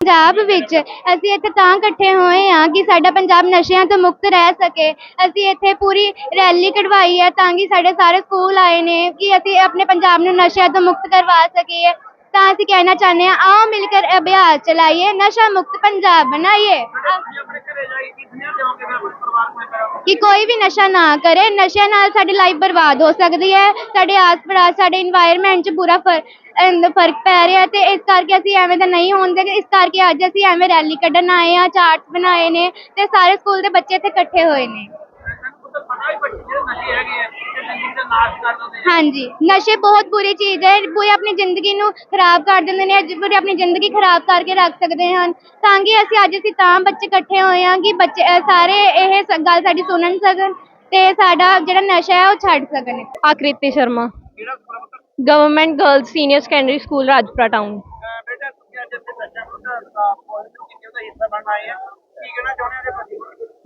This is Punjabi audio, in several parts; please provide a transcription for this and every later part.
ਪੰਜਾਬ ਵਿੱਚ ਅਸੀਂ ਇੱਥੇ ਤਾਂ ਇਕੱਠੇ ਹੋਏ ਹਾਂ ਕਿ ਸਾਡਾ ਪੰਜਾਬ ਨਸ਼ਿਆਂ ਤੋਂ ਮੁਕਤ ਰਹਿ ਸਕੇ। ਅਸੀਂ ਇੱਥੇ ਪੂਰੀ ਰੈਲੀ ਕਢਵਾਈ ਹੈ ਤਾਂ ਕਿ ਸਾਡੇ ਸਾਰੇ ਸਕੂਲ ਆਏ ਨੇ ਕਿ ਅਸੀਂ ਆਪਣੇ ਪੰਜਾਬ ਨੂੰ ਨਸ਼ਿਆਂ ਤੋਂ ਮੁਕਤ ਕਰਵਾ ਸਕੀਏ। ਤਾਂ ਅਸੀਂ ਕਹਿਣਾ ਚਾਹੁੰਦੇ ਹਾਂ ਆਓ ਮਿਲ ਕੇ ਅਭਿਆਸ ਚਲਾਈਏ, ਨਸ਼ਾ ਮੁਕਤ ਪੰਜਾਬ ਬਣਾਈਏ। ਕਿ ਕੋਈ ਵੀ ਨਸ਼ਾ ਨਾ ਕਰੇ ਨਸ਼ੇ ਨਾਲ ਸਾਡੀ ਲਾਈਫ ਬਰਬਾਦ ਹੋ ਸਕਦੀ ਹੈ, ਸਾਡੇ ਆਸ-ਪਾਸ ਸਾਡੇ এনवायरमेंट 'ਚ ਬੁਰਾ ਫ਼ਰਕ ਪੈ ਰਿਹਾ ਤੇ ਇਸ ਕਰਕੇ ਅਸੀਂ ਐਵੇਂ ਦਾ ਨਹੀਂ ਹੋਣ ਦੇ ਇਸ ਕਰਕੇ ਅੱਜ ਅਸੀਂ ਐਵੇਂ ਰੈਲੀ ਕੱਢਣ ਆਏ ਆ ਚਾਰਟਸ ਬਣਾਏ ਨੇ ਤੇ ਸਾਰੇ ਸਕੂਲ ਦੇ ਬੱਚੇ ਇੱਥੇ ਇਕੱਠੇ ਹੋਏ ਨੇ। ਹਾਂਜੀ ਨਸ਼ੇ ਬਹੁਤ ਬੁਰੀ ਚੀਜ਼ ਹੈ ਪੂਰੀ ਆਪਣੀ ਜ਼ਿੰਦਗੀ ਨੂੰ ਖਰਾਬ ਕਰ ਦਿੰਦੇ ਨੇ ਅੱਜ ਪੂਰੀ ਆਪਣੀ ਜ਼ਿੰਦਗੀ ਖਰਾਬ ਕਰਕੇ ਰੱਖ ਸਕਦੇ ਹਨ। ਤਾਂ ਕਿ ਅਸੀਂ ਅੱਜ ਅਸੀਂ ਤਾਂ ਬੱਚੇ ਇਕੱਠੇ ਹੋਏ ਹਾਂ ਕਿ ਬੱਚੇ ਅਹ ਸਾਰੇ ਇਹ ਸ- ਗੱਲ ਸਾਡੀ ਸੁਣਨ ਸਕਣ ਤੇ ਸਾਡਾ ਜਿਹੜਾ ਨਸ਼ਾ ਹੈ ਉਹ ਛੱਡ ਸਕਣ। Aakriti Sharma. Government girls senior secondary school Rajpura town ਅਹ ਬੇਟਾ ਤੁਸੀਂ ਅੱਜ ਇੱਥੇ ਨਸ਼ਾ ਵਿਰੁੱਧ ਦਾ ਪੋਲਿਟਿਕਸ ਕੀਤੀ ਉਹਦਾ ਹਿੱਸਾ ਬਣ ਆਏ ਆ?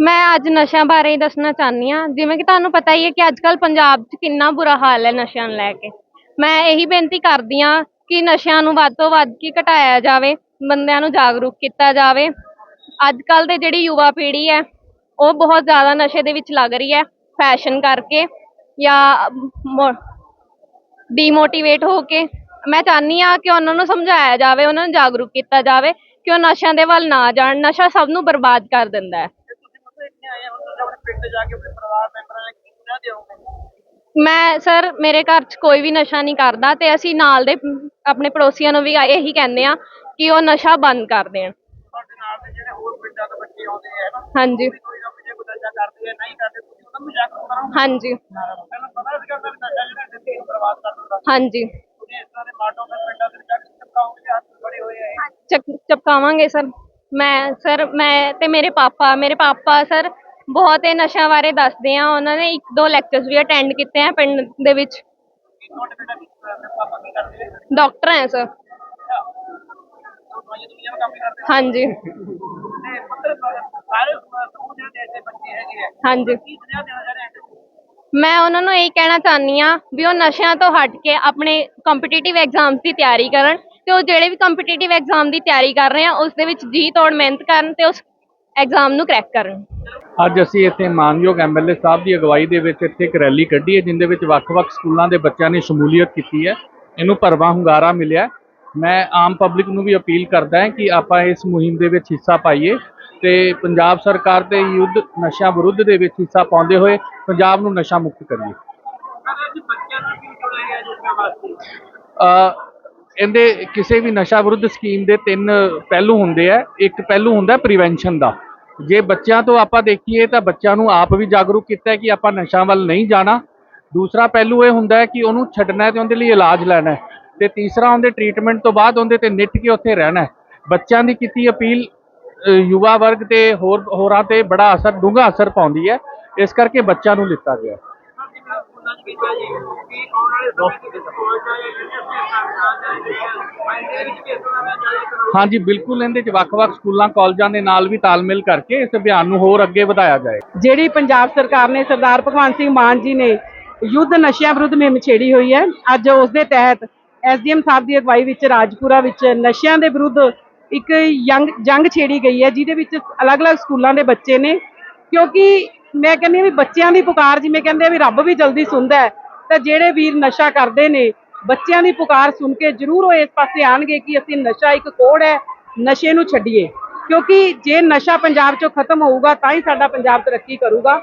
ਮੈਂ ਅੱਜ ਨਸ਼ਿਆਂ ਬਾਰੇ ਹੀ ਦੱਸਣਾ ਚਾਹਨੀ ਆ ਜਿਵੇਂ ਕਿ ਤੁਹਾਨੂੰ ਪਤਾ ਹੀ ਹੈ ਕਿ ਅੱਜ ਕੱਲ ਪੰਜਾਬ 'ਚ ਕਿੰਨਾ ਬੁਰਾ ਹਾਲ ਹੈ ਨਸ਼ਿਆਂ ਨੂੰ ਲੈ ਕੇ। ਮੈਂ ਇਹੀ ਬੇਨਤੀ ਕਰਦੀ ਆ ਕਿ ਨਸ਼ਿਆਂ ਨੂੰ ਵੱਧ ਤੋਂ ਵੱਧ ਕੀ ਘਟਾਇਆ ਜਾਵੇ, ਬੰਦਿਆਂ ਨੂੰ ਜਾਗਰੂਕ ਕੀਤਾ ਜਾਵੇ। ਅੱਜ ਕੱਲ ਦੇ ਜਿਹੜੀ ਯੁਵਾ ਪੀੜ੍ਹੀ ਹੈ, ਉਹ ਬਹੁਤ ਜ਼ਿਆਦਾ ਨਸ਼ੇ ਦੇ ਵਿੱਚ ਲੱਗ ਰਹੀ ਹੈ, ਫੈਸ਼ਨ ਕਰਕੇ ਜਾਂ ਡੀਮੋਟੀਵੇਟ ਹੋ ਕੇ। ਮੈਂ ਚਾਹਨੀ ਆ ਕਿ ਉਹਨਾਂ ਨੂੰ ਸਮਝਾਇਆ ਜਾਵੇ, ਉਹਨਾਂ ਨੂੰ ਜਾਗਰੂਕ ਕੀਤਾ ਜਾਵੇ ਕਿ ਉਹ ਨਸ਼ਿਆਂ ਦੇ ਵੱਲ ਨਾ ਜਾਣ ਨਸ਼ਾ ਸਭ ਨੂੰ ਬਰਬਾਦ ਕਰ ਦਿੰਦਾ ਹੈ। ਤੇ ਤੁਸੀਂ ਮਤਲਬ ਇੱਥੇ ਆਏ ਆ ਹੁਣ ਤੁਸੀਂ ਆਪਣੇ ਪਿੰਡ ਜਾ ਕੇ ਆਪਣੇ ਪਰਿਵਾਰ ਮੈਂਬਰਾਂ ਨੂੰ ਕੀ ਸੁਨੇਹਾ ਦਿਓਗੇ ਮੈਂ ਸਰ ਮੇਰੇ ਘਰ 'ਚ ਕੋਈ ਵੀ ਨਸ਼ਾ ਨਹੀਂ ਕਰਦਾ ਤੇ ਅਸੀਂ ਨਾਲ ਦੇ ਆਪਣੇ ਪੜੋਸੀਆਂ ਨੂੰ ਵੀ ਇਹੀ ਕਹਿੰਦੇ ਆ ਕਿ ਉਹ ਨਸ਼ਾ ਬੰਦ ਕਰ ਦੇਣ। ਤੁਹਾਡੇ ਨਾਲ ਦੇ ਜਿਹੜੇ ਹੋਰ ਪਿੰਡਾਂ ਦੇ ਬੱਚੇ ਆਉਂਦੇ ਆ ਨਾ ਹਾਂਜੀ। ਕੋਈ ਨਾ ਕੋਈ ਜੇ ਕੋਈ ਨਸ਼ਾ ਕਰਦੇ ਆ ਨਹੀਂ ਕਰਦੇ ਤੁਸੀਂ ਉਹਨਾਂ ਨੂੰ ਜਾਗਰੂਕ ਕਰੋਗੇ ਹਾਂਜੀ। ਪਹਿਲਾਂ ਪਤਾ ਸੀਗਾ ਕਿ ਨਸ਼ਾ ਜਿਹੜਾ ਜ਼ਿੰਦਗੀ ਨੂੰ ਬਰਬਾਦ ਕਰ ਦਿੰਦਾ ਹਾਂਜੀ। ਤੁਸੀਂ ਇਸ ਤਰ੍ਹਾਂ ਦੇ ਮਾਟੋ ਦੇ ਪਿੰਡਾਂ ਦੇ ਵਿੱਚ ਜਾ ਕੇ ਚਪਕਾਵਾਂਗੇ ਸਰ। ਮੈਂ ਸਰ, ਮੈਂ ਤੇ ਮੇਰੇ ਪਾਪਾ ਮੇਰੇ ਪਾਪਾ ਸਰ ਬਹੁਤ ਇਹ ਨਸ਼ਿਆਂ ਬਾਰੇ ਦੱਸਦੇ ਆ। ਉਹਨਾਂ ਨੇ ਇੱਕ ਦੋ ਲੈਕਚਰਸ ਵੀ ਅਟੈਂਡ ਕੀਤੇ ਆ ਪਿੰਡ ਦੇ ਵਿੱਚ। ਡਾਕਟਰ ਹੈ ਸਰ। ਹਾਂਜੀ। ਹਾਂਜੀ। ਮੈਂ ਉਹਨਾਂ ਨੂੰ ਇਹ ਕਹਿਣਾ ਚਾਹਨੀ ਆ ਵੀ ਉਹ ਨਸ਼ਿਆਂ ਤੋਂ ਹਟ ਕੇ ਆਪਣੇ ਕੰਪੀਟੀਟਿਵ ਐਗਜ਼ਾਮਸ ਦੀ ਤਿਆਰੀ ਕਰਨ। ਤੇ ਉਹ ਜਿਹੜੇ ਵੀ ਕੰਪੀਟੀਟਿਵ ਐਗਜ਼ਾਮ ਦੀ ਤਿਆਰੀ ਕਰ ਰਹੇ ਆ ਉਸ ਦੇ ਵਿੱਚ ਜੀ ਤੋੜ ਮਿਹਨਤ ਕਰਨ ਤੇ ਉਸ ਐਗਜ਼ਾਮ ਨੂੰ ਕਰੈਕ ਕਰਨ। ਅੱਜ ਅਸੀਂ ਇੱਥੇ ਮਾਨਯੋਗ ਐਮਐਲਏ ਸਾਹਿਬ ਦੀ ਅਗਵਾਈ ਦੇ ਵਿੱਚ ਇੱਥੇ ਇੱਕ ਰੈਲੀ ਕੱਢੀ ਹੈ ਜਿੰਦੇ ਵਿੱਚ ਵੱਖ-ਵੱਖ ਸਕੂਲਾਂ ਦੇ ਬੱਚਿਆਂ ਨੇ ਸ਼ਮੂਲੀਅਤ ਕੀਤੀ ਹੈ। ਇਹਨੂੰ ਭਰਵਾਂ ਹੁੰਗਾਰਾ ਮਿਲਿਆ। ਮੈਂ ਆਮ ਪਬਲਿਕ ਨੂੰ ਵੀ ਅਪੀਲ ਕਰਦਾ ਹਾਂ ਕਿ ਆਪਾਂ ਇਸ ਮੁਹਿੰਮ ਦੇ ਵਿੱਚ ਹਿੱਸਾ ਪਾਈਏ ਤੇ ਪੰਜਾਬ ਸਰਕਾਰ ਦੇ ਯੁੱਧ ਨਸ਼ਾ ਵਿਰੁੱਧ ਦੇ ਵਿੱਚ ਹਿੱਸਾ ਪਾਉਂਦੇ ਹੋਏ ਪੰਜਾਬ ਨੂੰ ਨਸ਼ਾ ਮੁਕਤ ਕਰੀਏ। ਅ ਇਹਦੇ ਕਿਸੇ ਵੀ ਨਸ਼ਾ ਵਿਰੁੱਧ ਸਕੀਮ ਦੇ ਤਿੰਨ ਪਹਿਲੂ ਹੁੰਦੇ ਆ। ਇੱਕ ਪਹਿਲੂ ਹੁੰਦਾ ਪ੍ਰੀਵੈਂਸ਼ਨ ਦਾ। ਜੇ ਬੱਚਿਆਂ ਤੋਂ ਆਪਾਂ ਦੇਖੀਏ ਤਾਂ ਬੱਚਿਆਂ ਨੂੰ ਆਪ ਵੀ ਜਾਗਰੂਕ ਕੀਤਾ ਕਿ ਆਪਾਂ ਨਸ਼ਾ ਵੱਲ ਨਹੀਂ ਜਾਣਾ। ਦੂਸਰਾ ਪਹਿਲੂ ਇਹ ਹੁੰਦਾ ਕਿ ਉਹਨੂੰ ਛੱਡਣਾ ਹੈ ਤੇ ਉਹਦੇ ਲਈ ਇਲਾਜ ਲੈਣਾ ਹੈ। ਤੇ ਤੀਸਰਾ ਉਹਦੇ ਟ੍ਰੀਟਮੈਂਟ ਤੋਂ ਬਾਅਦ ਉਹਦੇ ਤੇ ਨਿੱਟ ਕੇ ਉੱਥੇ ਰਹਿਣਾ ਬੱਚਿਆਂ ਦੀ ਕੀਤੀ ਅਪੀਲ ਯੁਵਾ ਵਰਗ ਤੇ ਹੋਰ, ਹੋਰਾਂ ਤੇ ਬੜਾ ਅਸਰ, ਡੂੰਘਾ ਅਸਰ ਪਾਉਂਦੀ ਹੈ। ਇਸ ਕਰਕੇ ਬੱਚਿਆਂ ਨੂੰ ਲਿੱਤਾ ਗਿਆ। 'ਚ ਕੀਤਾ ਜੀ ਕਿ ਆਉਣ ਵਾਲੇ ਸਮੇਂ 'ਚ ਕਿਸੇ ਕਾਲਜ ਜਾਂ ਯੂਨੀਵਰਸਿਟੀ ਦਾ ਫਾਈਨਲ ਵਿੱਚ ਇਸ ਤਰ੍ਹਾਂ ਦਾ ਜਾਰੀ ਕਰੋ ਹਾਂਜੀ ਬਿਲਕੁਲ ਇਹਦੇ ਚ ਵੱਖ-ਵੱਖ ਸਕੂਲਾਂ ਕਾਲਜਾਂ ਦੇ ਨਾਲ ਵੀ ਤਾਲਮੇਲ ਕਰਕੇ ਇਸ ਅਭਿਆਨ ਨੂੰ ਹੋਰ ਅੱਗੇ ਵਧਾਇਆ ਜਾਏ। ਜਿਹੜੀ ਪੰਜਾਬ ਸਰਕਾਰ ਨੇ ਸਰਦਾਰ ਭਗਵੰਤ ਸਿੰਘ ਮਾਨ ਜੀ ਨੇ ਯੁੱਧ ਨਸ਼ਿਆਂ ਵਿਰੁੱਧ ਮੁਹਿੰਮ ਛੇੜੀ ਹੋਈ ਹੈ ਅੱਜ ਉਸ ਦੇ ਤਹਿਤ ਐਸਡੀਐਮ ਸਾਹਿਬ ਦੀ ਅਗਵਾਈ ਵਿੱਚ ਰਾਜਪੁਰਾ ਵਿੱਚ ਨਸ਼ਿਆਂ ਦੇ ਵਿਰੁੱਧ ਇੱਕ ਯੰਗ ਜੰਗ ਛੇੜੀ ਗਈ ਹੈ ਜਿਹਦੇ ਵਿੱਚ ਅਲੱਗ-ਅਲੱਗ ਸਕੂਲਾਂ ਦੇ ਬੱਚੇ ਨੇ ਕਿਉਂਕਿ ਮੈਂ ਕਹਿੰਦੀ ਹਾਂ ਵੀ ਬੱਚਿਆਂ ਦੀ ਪੁਕਾਰ ਜਿਵੇਂ ਕਹਿੰਦੇ ਆ ਵੀ ਰੱਬ ਵੀ ਜਲਦੀ ਸੁਣਦਾ ਹੈ, ਤਾਂ ਜਿਹੜੇ ਵੀਰ ਨਸ਼ਾ ਕਰਦੇ ਨੇ, ਬੱਚਿਆਂ ਦੀ ਪੁਕਾਰ ਸੁਣ ਕੇ ਜ਼ਰੂਰ ਉਹ ਇਸ ਪਾਸੇ ਆਣਗੇ ਕਿ ਅਸੀਂ ਨਸ਼ਾ ਇੱਕ ਕੋੜ ਹੈ, ਨਸ਼ੇ ਨੂੰ ਛੱਡੀਏ। ਕਿਉਂਕਿ ਜੇ ਨਸ਼ਾ ਪੰਜਾਬ ਚੋਂ ਖਤਮ ਹੋਊਗਾ, ਤਾਂ ਹੀ ਸਾਡਾ ਪੰਜਾਬ ਤਰੱਕੀ ਕਰੂਗਾ।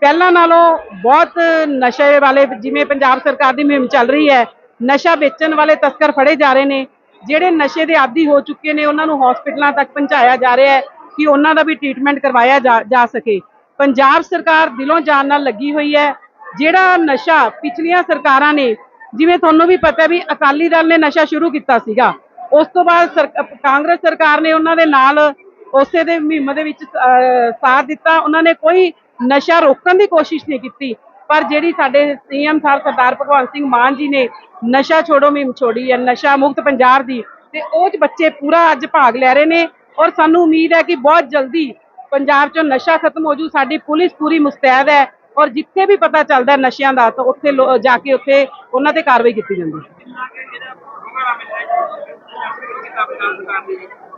ਪਹਿਲਾਂ ਨਾਲੋਂ ਬਹੁਤ ਨਸ਼ੇ ਵਾਲੇ ਜਿਵੇਂ ਪੰਜਾਬ ਸਰਕਾਰ ਦੀ ਮੁਹਿੰਮ ਚੱਲ ਰਹੀ ਹੈ, ਨਸ਼ਾ ਵੇਚਣ ਵਾਲੇ ਤਸਕਰ ਫੜੇ ਜਾ ਰਹੇ ਨੇ। ਜਿਹੜੇ ਨਸ਼ੇ ਦੇ ਆਦੀ ਹੋ ਚੁੱਕੇ ਨੇ, ਉਹਨਾਂ ਨੂੰ ਹਸਪੀਟਲਾਂ ਤੱਕ ਪਹੁੰਚਾਇਆ ਜਾ ਰਿਹਾ ਹੈ ਕਿ ਉਹਨਾਂ ਦਾ ਵੀ ਟ੍ਰੀਟਮੈਂਟ ਕਰਵਾਇਆ ਜਾ ਜਾ ਸਕੇ। ਪੰਜਾਬ ਸਰਕਾਰ ਦਿਲੋਂ ਜਾਨ ਨਾਲ ਲੱਗੀ ਹੋਈ ਹੈ। ਜਿਹੜਾ ਨਸ਼ਾ ਪਿਛਲੀਆਂ ਸਰਕਾਰਾਂ ਨੇ, ਜਿਵੇਂ ਤੁਹਾਨੂੰ ਵੀ ਪਤਾ ਵੀ ਅਕਾਲੀ ਦਲ ਨੇ ਨਸ਼ਾ ਸ਼ੁਰੂ ਕੀਤਾ ਸੀਗਾ। ਉਸ ਤੋਂ ਬਾਅਦ ਸਰ- ਕਾਂਗਰਸ ਸਰਕਾਰ ਨੇ ਉਹਨਾਂ ਦੇ ਨਾਲ ਉਸੇ ਦੇ ਮੁਹਿੰਮ ਦੇ ਵਿੱਚ ਸਾਥ ਦਿੱਤਾ। ਉਹਨਾਂ ਨੇ ਕੋਈ ਨਸ਼ਾ ਰੋਕਣ ਦੀ ਕੋਸ਼ਿਸ਼ ਨਹੀਂ ਕੀਤੀ। ਪਰ ਜਿਹੜੀ ਸਾਡੇ ਸੀਐਮ ਸਾਹਿਬ ਸਰਦਾਰ ਭਗਵੰਤ ਸਿੰਘ ਮਾਨ ਜੀ ਨੇ ਨਸ਼ਾ ਛੋੜੋ ਮੁਹਿੰਮ ਛੋੜੀ ਹੈ, ਨਸ਼ਾ ਮੁਕਤ ਪੰਜਾਬ ਦੀ, ਤੇ ਉਹ ਚ ਬੱਚੇ ਪੂਰਾ ਅੱਜ ਭਾਗ ਲੈ ਰਹੇ ਨੇ। ਔਰ ਸਾਨੂੰ ਉਮੀਦ ਹੈ ਕਿ ਬਹੁਤ ਜਲਦੀ ਪੰਜਾਬ ਚੋਂ ਨਸ਼ਾ ਖਤਮ ਹੋ ਜੂ, ਸਾਡੀ ਪੁਲਿਸ ਪੂਰੀ ਮੁਸਤੈਦ ਹੈ ਔਰ ਜਿੱਥੇ ਵੀ ਪਤਾ ਚੱਲਦਾ ਨਸ਼ਿਆਂ ਦਾ, ਤਾਂ ਉੱਥੇ ਜਾ ਕੇ ਉੱਥੇ ਉਹਨਾਂ ਤੇ ਕਾਰਵਾਈ ਕੀਤੀ ਜਾਂਦੀ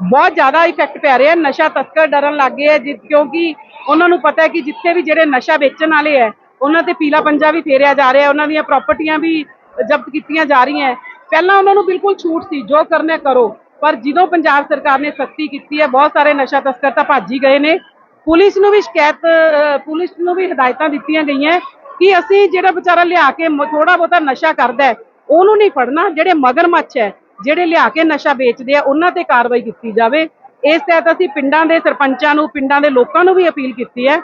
ਬਹੁਤ ਜ਼ਿਆਦਾ ਇਫੈਕਟ ਪੈ ਰਿਹਾ ਨਸ਼ਾ ਤਸਕਰ ਡਰਨ ਲੱਗ ਗਏ ਹੈ, ਜਿ- ਕਿਉਂਕਿ ਉਹਨਾਂ ਨੂੰ ਪਤਾ ਹੈ ਕਿ ਜਿੱਥੇ ਵੀ ਜਿਹੜੇ ਨਸ਼ਾ ਵੇਚਣ ਵਾਲੇ ਹੈ, ਉਹਨਾਂ ਤੇ ਪੀਲਾ ਪੰਜਾ ਵੀ ਫੇਰਿਆ ਜਾ ਰਿਹਾ ਉਹਨਾਂ ਦੀਆਂ ਪ੍ਰਾਪਰਟੀਆਂ ਵੀ ਜ਼ਬਤ ਕੀਤੀਆਂ ਜਾ ਰਹੀਆਂ ਪਹਿਲਾਂ ਉਹਨਾਂ ਨੂੰ ਬਿਲਕੁਲ ਛੂਟ ਸੀ, ਜੋ ਕਰਨਾ ਕਰੋ। ਪਰ ਜਦੋਂ ਪੰਜਾਬ ਸਰਕਾਰ ਨੇ ਸਖਤੀ ਕੀਤੀ ਹੈ, ਬਹੁਤ ਸਾਰੇ ਨਸ਼ਾ ਤਸਕਰ ਤਾਂ ਭੱਜ ਹੀ ਗਏ ਨੇ। ਪੁਲਿਸ ਨੂੰ ਵੀ ਸ਼ਿਕਾਇਤ ਪੁਲਿਸ ਨੂੰ ਵੀ ਹਦਾਇਤਾਂ ਦਿੱਤੀਆਂ ਗਈਆਂ ਕਿ ਅਸੀਂ ਜਿਹੜਾ ਵਿਚਾਰਾ ਲਿਆ ਕੇ ਥੋੜਾ ਬਹੁਤਾ ਨਸ਼ਾ ਕਰਦਾ ਉਹਨੂੰ ਨਹੀਂ ਫੜਨਾ, ਜਿਹੜੇ ਮਗਰਮੱਛ ਹੈ, ਜਿਹੜੇ ਲਿਆ ਕੇ ਨਸ਼ਾ ਵੇਚਦੇ ਆ, ਉਹਨਾਂ ਤੇ ਕਾਰਵਾਈ ਕੀਤੀ ਜਾਵੇ। ਇਸ ਤਹਿਤ ਅਸੀਂ ਪਿੰਡਾਂ ਦੇ ਸਰਪੰਚਾਂ ਨੂੰ, ਪਿੰਡਾਂ ਦੇ ਲੋਕਾਂ ਨੂੰ ਵੀ ਅਪੀਲ ਕੀਤੀ ਹੈ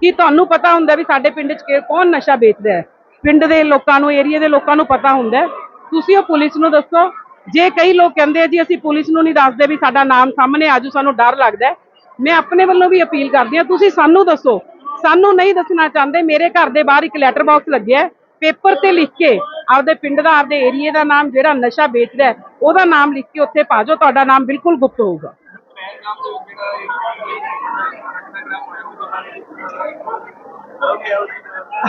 ਕਿ ਤੁਹਾਨੂੰ ਪਤਾ ਹੁੰਦਾ ਵੀ ਸਾਡੇ ਪਿੰਡ 'ਚ ਕਿ- ਕੌਣ ਨਸ਼ਾ ਵੇਚਦਾ ਹੈ। ਪਿੰਡ ਦੇ ਲੋਕਾਂ ਨੂੰ ਏਰੀਆ ਦੇ ਲੋਕਾਂ ਨੂੰ ਪਤਾ ਹੁੰਦਾ ਤੁਸੀਂ ਉਹ ਪੁਲਿਸ ਨੂੰ ਦੱਸੋ। ਜੇ ਕਈ ਲੋਕ ਕਹਿੰਦੇ ਆ ਜੀ, ਅਸੀਂ ਪੁਲਿਸ ਨੂੰ ਨਹੀਂ ਦੱਸਦੇ ਵੀ ਸਾਡਾ ਨਾਮ ਸਾਹਮਣੇ ਆਜੂ ਸਾਨੂੰ ਡਰ ਲੱਗਦਾ ਮੈਂ ਆਪਣੇ ਵੱਲੋਂ ਵੀ ਅਪੀਲ ਕਰਦੀ ਹਾਂ, ਤੁਸੀਂ ਸਾਨੂੰ ਦੱਸੋ। ਸਾਨੂੰ ਨਹੀਂ ਦੱਸਣਾ ਚਾਹੁੰਦੇ, ਮੇਰੇ ਘਰ ਦੇ ਬਾਹਰ ਇੱਕ ਲੈਟਰ ਬਾਕਸ ਲੱਗਿਆ ਪੇਪਰ ਤੇ ਲਿਖ ਕੇ ਆਪਦੇ ਪਿੰਡ ਦਾ, ਆਪਦੇ ਏਰੀਏ ਦਾ ਨਾਮ, ਜਿਹੜਾ ਨਸ਼ਾ ਵੇਚਦਾ ਉਹਦਾ ਨਾਮ ਲਿਖ ਕੇ ਉੱਥੇ ਪਾ ਜਾਓ, ਤੁਹਾਡਾ ਨਾਮ ਬਿਲਕੁਲ ਗੁਪਤ ਹੋਊਗਾ।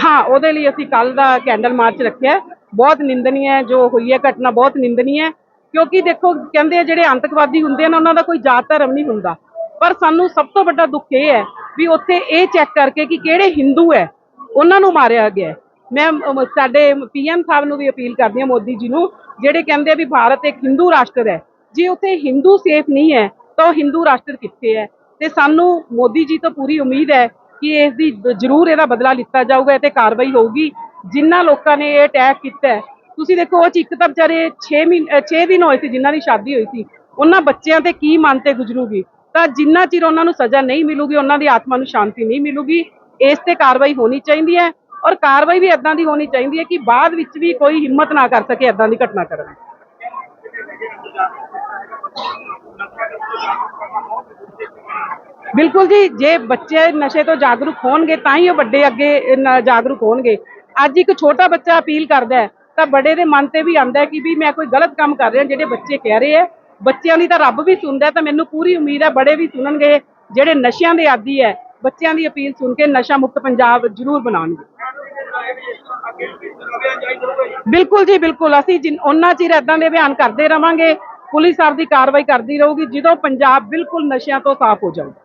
ਹਾਂ, ਉਹਦੇ ਲਈ ਅਸੀਂ ਕੱਲ ਦਾ ਕੈਂਡਲ ਮਾਰਚ ਰੱਖਿਆ ਬਹੁਤ ਨਿੰਦਨੀय ਹੈ ਜੋ ਹੋਈ ਹੈ, ਘਟਨਾ ਬਹੁਤ ਨਿੰਦਨੀय ਹੈ। ਕਿਉਂਕਿ ਦੇਖੋ ਕਹਿੰਦੇ ਆ ਜਿਹੜੇ ਆਤੰਕਵਾਦੀ ਹੁੰਦੇ ਨੇ ਉਹਨਾਂ ਦਾ ਕੋਈ ਜਾਤ ਧਰਮ ਨਹੀਂ ਹੁੰਦਾ। ਪਰ ਸਾਨੂੰ ਸਭ ਤੋਂ ਵੱਡਾ ਦੁੱਖ ਇਹ ਹੈ ਵੀ ਉੱਥੇ ਇਹ ਚੈੱਕ ਕਰਕੇ ਕਿ ਕਿਹੜੇ ਹਿੰਦੂ ਹੈ ਉਹਨਾਂ ਨੂੰ ਮਾਰਿਆ ਗਿਆ ਮੈਂ ਅਮ, ਸਾਡੇ ਪੀਐਮ ਸਾਹਿਬ ਨੂੰ ਵੀ ਅਪੀਲ ਕਰਦੀ ਹਾਂ ਮੋਦੀ ਜੀ ਨੂੰ ਜਿਹੜੇ ਕਹਿੰਦੇ ਆ ਵੀ ਭਾਰਤ ਇੱਕ ਹਿੰਦੂ ਰਾਸ਼ਟਰ ਹੈ। ਜੇ ਉੱਥੇ ਹਿੰਦੂ ਸੇਫ ਨਹੀਂ ਹੈ ਤਾਂ ਉਹ ਹਿੰਦੂ ਰਾਸ਼ਟਰ ਕਿੱਥੇ ਹੈ? ਤੇ ਸਾਨੂੰ ਮੋਦੀ ਜੀ ਤੋਂ ਪੂਰੀ ਉਮੀਦ ਹੈ ਕਿ ਇਸ ਦੀ ਜ਼ਰੂਰ ਇਹਦਾ ਬਦਲਾ ਲਿੱਤਾ ਜਾਊਗਾ ਇਹ ਤੇ ਕਾਰਵਾਈ ਹੋਊਗੀ। ਜਿਨ੍ਹਾਂ ਲੋਕਾਂ ਨੇ ਇਹ ਅਟੈਕ ਕੀਤਾ ਤੁਸੀਂ ਦੇਖੋ, ਉਹ ਚ ਇੱਕ ਤਾਂ ਵਿਚਾਰੇ 6 ਮਹੀਨੇ 6 ਦਿਨ ਹੋਏ ਸੀ ਜਿਨ੍ਹਾਂ ਦੀ ਸ਼ਾਦੀ ਹੋਈ ਸੀ। ਉਹਨਾਂ ਬੱਚਿਆਂ ਤੇ ਕੀ ਮਨ ਤੇ ਗੁਜ਼ਰੂਗੀ? ਤਾਂ ਜਿੰਨਾ ਚਿਰ ਉਹਨਾਂ ਨੂੰ ਸਜ਼ਾ ਨਹੀਂ ਮਿਲੂਗੀ, ਉਹਨਾਂ ਦੀ ਆਤਮਾ ਨੂੰ ਸ਼ਾਂਤੀ ਨਹੀਂ ਮਿਲੂਗੀ, ਇਸ ਤੇ ਕਾਰਵਾਈ ਹੋਣੀ ਚਾਹੀਦੀ ਹੈ। ਔਰ ਕਾਰਵਾਈ ਵੀ ਇਦਾਂ ਦੀ ਹੋਣੀ ਚਾਹੀਦੀ ਹੈ ਕਿ ਬਾਅਦ ਵਿੱਚ ਵੀ ਕੋਈ ਹਿੰਮਤ ਨਾ ਕਰ ਸਕੇ ਇਦਾਂ ਦੀ ਘਟਨਾ ਕਰਨ ਬਿਲਕੁਲ ਜੀ, ਜੇ ਬੱਚੇ ਨਸ਼ੇ ਤੋਂ ਜਾਗਰੂਕ ਹੋਣਗੇ, ਤਾਂ ਹੀ ਉਹ ਵੱਡੇ ਅੱਗੇ ਜਾਗਰੂਕ ਹੋਣਗੇ। ਅੱਜ ਇੱਕ ਛੋਟਾ ਬੱਚਾ ਅਪੀਲ ਕਰਦਾ ਹੈ ਤਾਂ ਬੜੇ ਦੇ ਮਨ ਤੇ ਵੀ ਆਉਂਦਾ ਕਿ ਵੀ ਮੈਂ ਕੋਈ ਗਲਤ ਕੰਮ ਕਰ ਰਿਹਾ, ਜਿਹੜੇ ਬੱਚੇ ਕਹਿ ਰਹੇ ਹੈ ਬੱਚਿਆਂ ਦੀ ਤਾਂ ਰੱਬ ਵੀ ਸੁਣਦਾ ਤਾਂ ਮੈਨੂੰ ਪੂਰੀ ਉਮੀਦ ਹੈ ਬੜੇ ਵੀ ਸੁਣਨਗੇ ਜਿਹੜੇ ਨਸ਼ਿਆਂ ਦੇ ਆਦੀ ਹੈ। ਬੱਚਿਆਂ ਦੀ ਅਪੀਲ ਸੁਣ ਕੇ ਨਸ਼ਾ ਮੁਕਤ ਪੰਜਾਬ ਜ਼ਰੂਰ ਬਣਾਉਣਗੇ। ਬਿਲਕੁਲ ਜੀ, ਬਿਲਕੁਲ। ਅਸੀਂ ਜਿਨ ਉਹਨਾਂ ਚਿਰ ਇਦਾਂ ਦੇ ਬਿਆਨ ਕਰਦੇ ਰਵਾਂਗੇ, ਪੁਲਿਸ ਆਪਦੀ ਕਾਰਵਾਈ ਕਰਦੀ ਰਹੂਗੀ, ਜਦੋਂ ਪੰਜਾਬ ਬਿਲਕੁਲ ਨਸ਼ਿਆਂ ਤੋਂ ਸਾਫ਼ ਹੋ ਜਾਊਗਾ।